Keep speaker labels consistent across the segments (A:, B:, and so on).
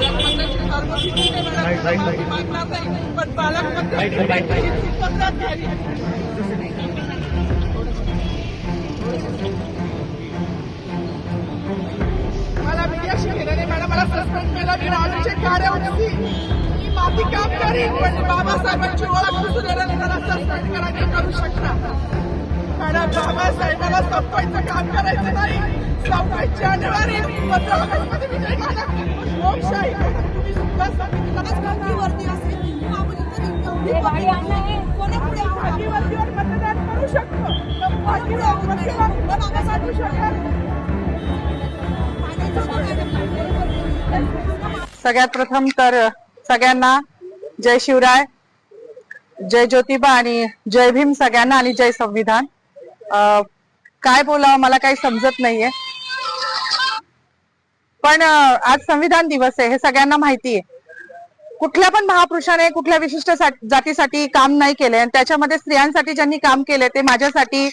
A: पण मला मीडियाशी घेणं मॅडम मला सस्पेंड केलं मी राजूचे कार्य होती मी माती काम करीन पण बाबासाहेबांची ओळख दिसून येणार मला सस्पेंड करायचं करू शकता मॅडम बाबासाहेबाला संपवायचं काम करायचं नाही सव्वीस जानेवारी पंधरा ऑगस्टमध्ये विजय
B: सगळ्यात प्रथम तर सगळ्यांना जय शिवराय जय ज्योतिबा आणि जय भीम सगळ्यांना आणि जय संविधान. काय बोलावं मला काही समजत नाहीये. पण आज संविधान दिवस आहे हे सगळ्यांना माहिती आहे कुठल्या पण महापुरुषाने कुठल्या विशिष्ट जातीसाठी काम नाही केले आणि त्याच्यामध्ये स्त्रियांसाठी ज्यांनी काम केले ते माझ्यासाठी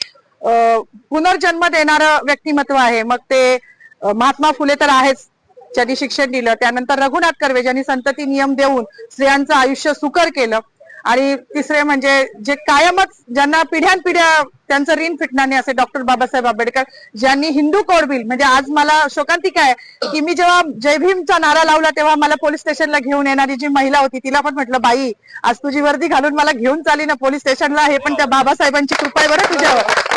B: पुनर्जन्म देणारं व्यक्तिमत्व आहे. मग ते महात्मा फुले तर आहेच ज्यांनी शिक्षण दिलं. त्यानंतर रघुनाथ कर्वे ज्यांनी संतती नियम देऊन स्त्रियांचं आयुष्य सुकर केलं. आणि तिसरे म्हणजे जे कायमच ज्यांना पिढ्यानपिढ्या त्यांचं ऋण फिटणार नाही असे डॉक्टर बाबासाहेब आंबेडकर ज्यांनी हिंदू कोड बिल म्हणजे आज मला शोकांतिका आहे की मी जेव्हा जय भीमचा नारा लावला तेव्हा मला पोलीस स्टेशनला घेऊन येणारी जी महिला होती तिला पण म्हटलं बाई आज तुझी वर्दी घालून मला घेऊन चाली ना पोलीस स्टेशनला हे पण त्या बाबासाहेबांची कृपा आहे बरं तुझ्यावर.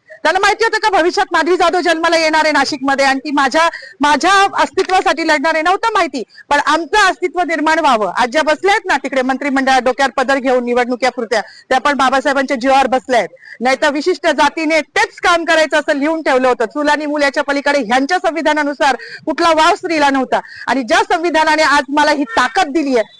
B: त्यांना माहिती होतं का भविष्यात माधवी जाधव जन्माला येणार आहे नाशिकमध्ये आणि ती माझ्या माझ्या अस्तित्वासाठी लढणार आहे नव्हतं माहिती. पण आमचं अस्तित्व निर्माण व्हावं. आज ज्या बसल्या आहेत ना तिकडे मंत्रिमंडळात डोक्यावर पदर घेऊन निवडणुक्या पुरत्या त्या पण बाबासाहेबांच्या जीवावर बसल्या आहेत. नाही तर विशिष्ट जातीने तेच काम करायचं असं लिहून ठेवलं होतं. चूल आणि मुलाच्या पलीकडे ह्यांच्या संविधानानुसार कुठला वाव स्त्रीला नव्हता. आणि ज्या संविधानाने आज मला ही ताकद दिली आहे